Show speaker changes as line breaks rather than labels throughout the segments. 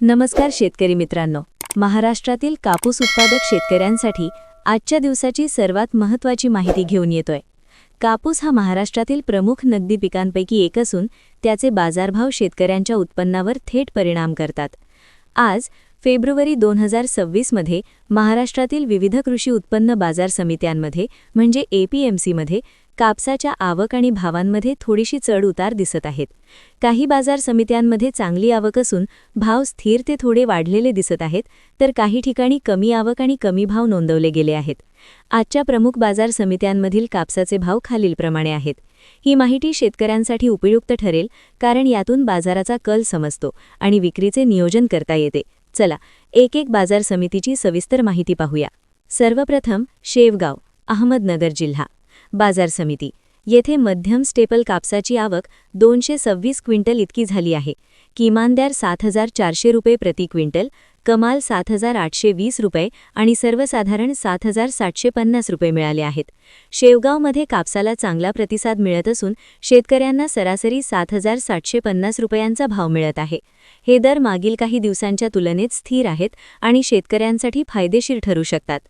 नमस्कार शेतकरी मित्रांनो. महाराष्ट्रातील कापूस उत्पादक शेतकऱ्यांसाठी आजच्या दिवसाची सर्वात महत्त्वाची माहिती घेऊन येतोय. कापूस हा महाराष्ट्रातील प्रमुख नगदी पिकांपैकी एक असून त्याचे बाजारभाव शेतकऱ्यांच्या उत्पन्नावर थेट परिणाम करतात. आज फेब्रुवारी दोन हजार सव्वीसमध्ये महाराष्ट्रातील विविध कृषी उत्पन्न बाजार समित्यांमध्ये म्हणजे एपीएमसीमध्ये कापसाच्या आवक आणि भावांमध्ये थोडीशी चढ उतार दिसत आहेत. काही बाजार समित्यांमध्ये चांगली आवक असून भाव स्थिर ते थोडे वाढलेले दिसत आहेत तर काही ठिकाणी कमी आवक आणि कमी भाव नोंदवले गेले आहेत. आजच्या प्रमुख बाजार समित्यांमधील कापसाचे भाव खालीलप्रमाणे आहेत. ही माहिती शेतकऱ्यांसाठी उपयुक्त ठरेल कारण यातून बाजाराचा कल समजतो आणि विक्रीचे नियोजन करता येते. चला एक एक बाजार समितीची सविस्तर माहिती पाहूया. सर्वप्रथम शेवगाव अहमदनगर जिल्हा. बाजार समिती. येथे मध्यम स्टेपल कापसाची आवक दोनशे सव्वीस क्विंटल इतकी झाली आहे. किमान दर सात हजार चारशे रुपये प्रति क्विंटल कमाल सात हजार आठशे वीस रुपये आणि सर्वसाधारण सात हजार सातशे पन्नास रुपये मिळाले आहेत. शेवगावमध्ये कापसाला चांगला प्रतिसाद मिळत असून शेतकऱ्यांना सरासरी सात हजार सातशे पन्नास रुपयांचा भाव मिळत आहे. हे दर मागील काही दिवसांच्या तुलनेत स्थिर आहेत आणि शेतकऱ्यांसाठी फायदेशीर ठरू शकतात.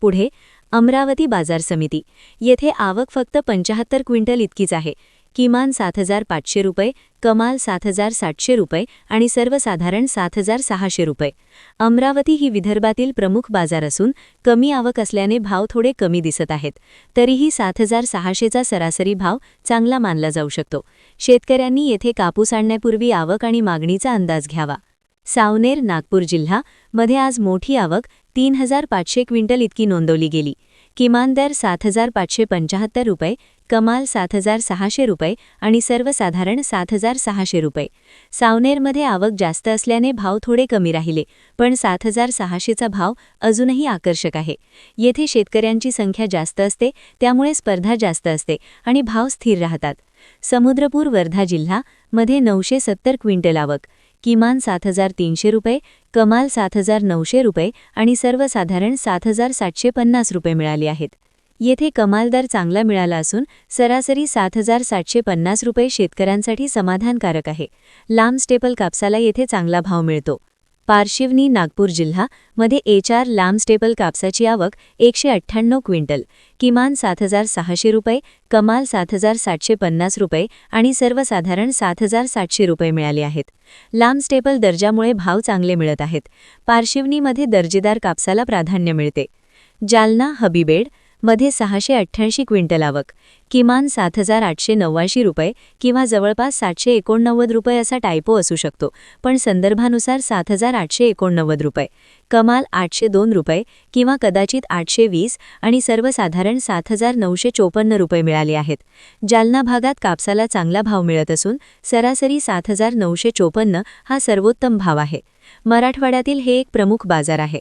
पुढे अमरावती बाजार समिती. येथे आवक फक्त पंचाहत्तर क्विंटल इतकीच आहे. किमान सात हजार पाचशे रुपये कमाल सात हजार सातशे रुपये आणि सर्वसाधारण सात हजार सहाशे रुपये. अमरावती ही विदर्भातील प्रमुख बाजार असून कमी आवक असल्याने भाव थोडे कमी दिसत आहेत. तरीही सात हजार सहाशेचा सरासरी भाव चांगला मानला जाऊ शकतो. शेतकऱ्यांनी येथे कापूस आणण्यापूर्वी आवक आणि मागणीचा अंदाज घ्यावा. सावनेर नागपूर जिल्हा मध्ये आज मोठी आवक तीन हजार पाचशे क्विंटल इतकी नोंदवली गेली. किमान दर सात हजार पाचशे पंचाहत्तर रुपये कमाल सात हजार सहाशे रुपये आणि सर्वसाधारण सात हजार सहाशे रुपये. सावनेरमध्ये आवक जास्त असल्याने भाव थोडे कमी राहिले पण सात हजार सहाशेचा भाव अजूनही आकर्षक आहे. येथे शेतकऱ्यांची संख्या जास्त असते त्यामुळे स्पर्धा जास्त असते आणि भाव स्थिर राहतात. समुद्रपूर वर्धा जिल्हा मध्ये नऊशे सत्तर क्विंटल आवक किमान सात हजार तीनशे रुपये कमाल सात हजार नऊशे रुपये आणि सर्वसाधारण सात हजार सातशे पन्नास रुपये मिळाले आहेत. येथे कमाल दर चांगला मिळाला असून सरासरी सात हजार सातशे पन्नास रुपये शेतकऱ्यांसाठी समाधानकारक आहे. लांब स्टेपल कापसाला येथे चांगला भाव मिळतो. पारशिवनी नागपूर जिल्हा मध्ये एच आर स्टेपल कापसाची आवक एकशे अठ्ठ्याण्णव क्विंटल किमान सात हजार सहाशे रुपये कमाल सात हजार सातशे पन्नास रुपये आणि सर्वसाधारण सात हजार सातशे रुपये मिळाले आहेत. लांबस्टेबल दर्जामुळे भाव चांगले मिळत आहेत. पारशिवनीमध्ये दर्जेदार कापसाला प्राधान्य मिळते. जालना हबीबेड मध्ये सहाशे अठ्ठ्याऐंशी क्विंटल आवक. किमान सात हजार आठशे नव्याऐंशी रुपये किंवा जवळपास सातशे एकोणनव्वद रुपये असा टायपो असू शकतो पण संदर्भानुसार सात हजार आठशे एकोणनव्वद रुपये. कमाल आठशे दोन रुपये किंवा कदाचित आठशे वीस आणि सर्वसाधारण सात हजार नऊशे चोपन्न रुपये मिळाले आहेत. जालना भागात कापसाला चांगला भाव मिळत असून सरासरी सात हजार नऊशे चोपन्न हा सर्वोत्तम भाव आहे. मराठवाड्यातील हे एक प्रमुख बाजार आहे.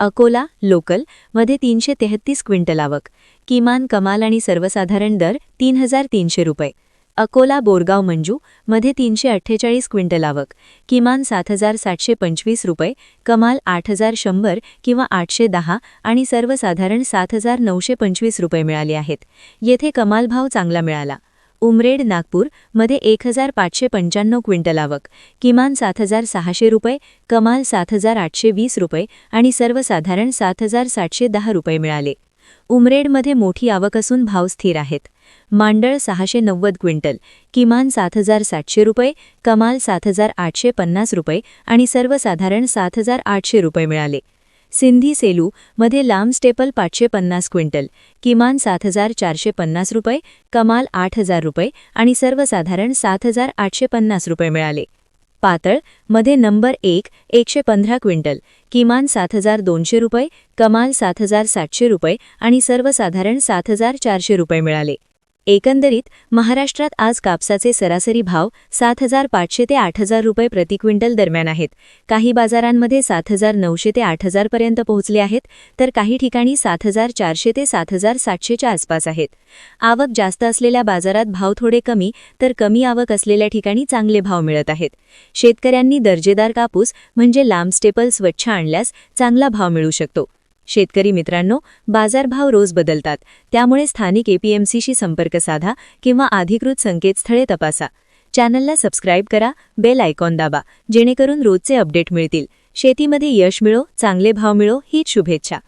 अकोला लोकलमध्ये तीनशे तेहत्तीस क्विंटल आवक किमान कमाल आणि सर्वसाधारण दर तीन हजार तीनशे रुपये. अकोला बोरगाव मंजू मध्ये तीनशे अठ्ठेचाळीस क्विंटल आवक किमान सात हजार सातशे पंचवीस रुपये कमाल आठ हजार शंभर किंवा आठशे दहा आणि सर्वसाधारण सात हजार नऊशे पंचवीस रुपये मिळाले आहेत. येथे कमाल भाव चांगला मिळाला. उमरेड नागपूरमध्ये एक हजार पाचशे पंच्याण्णव क्विंटल आवक किमान सात हजार सहाशे रुपये कमाल सात हजार आठशे वीस रुपये आणि सर्वसाधारण सात हजार सातशे दहा रुपये मिळाले. उमरेडमध्ये मोठी आवक असून भाव स्थिर आहेत. मांडळ सहाशे नव्वद क्विंटल किमान सात हजार सातशे रुपये कमाल सात हजार आठशे पन्नास रुपये आणि सर्वसाधारण सात हजार आठशे रुपये मिळाले. सिंधी सेलू मध्ये लांब स्टेपल पाचशे पन्नास क्विंटल किमान सात हजार चारशे पन्नास रुपये कमाल आठ हजार रुपये आणि सर्वसाधारण सात हजार आठशे पन्नास रुपये मिळाले. पातळमध्ये नंबर एक एकशे पंधरा क्विंटल किमान सात हजार दोनशे रुपये कमाल सात हजार सातशे रुपये आणि सर्वसाधारण सात हजार चारशे रुपये मिळाले. एकंदरीत महाराष्ट्रात आज कापसाचे सरासरी भाव सात हजार पाचशे ते आठ हजार रुपये प्रति क्विंटल दरम्यान आहेत. काही बाजारांमध्ये सात हजार नऊशे ते आठ हजारपर्यंत पोहोचले आहेत तर काही ठिकाणी सात हजार चारशे ते सात हजार सातशेच्या आसपास आहेत. आवक जास्त असलेल्या बाजारात भाव थोडे कमी तर कमी आवक असलेल्या ठिकाणी चांगले भाव मिळत आहेत. शेतकऱ्यांनी दर्जेदार कापूस म्हणजे लांब स्टेपल स्वच्छ आणल्यास चांगला भाव मिळू शकतो. शेतकरी मित्रांनो बाजारभाव रोज बदलतात. त्यामुळे स्थानिक एपीएमसीशी संपर्क साधा किंवा अधिकृत संकेतस्थळे तपासा. चॅनलला सबस्क्राईब करा बेल आयकॉन दाबा जेणेकरून रोजचे अपडेट मिळतील. शेतीमध्ये यश मिळो चांगले भाव मिळो हीच शुभेच्छा.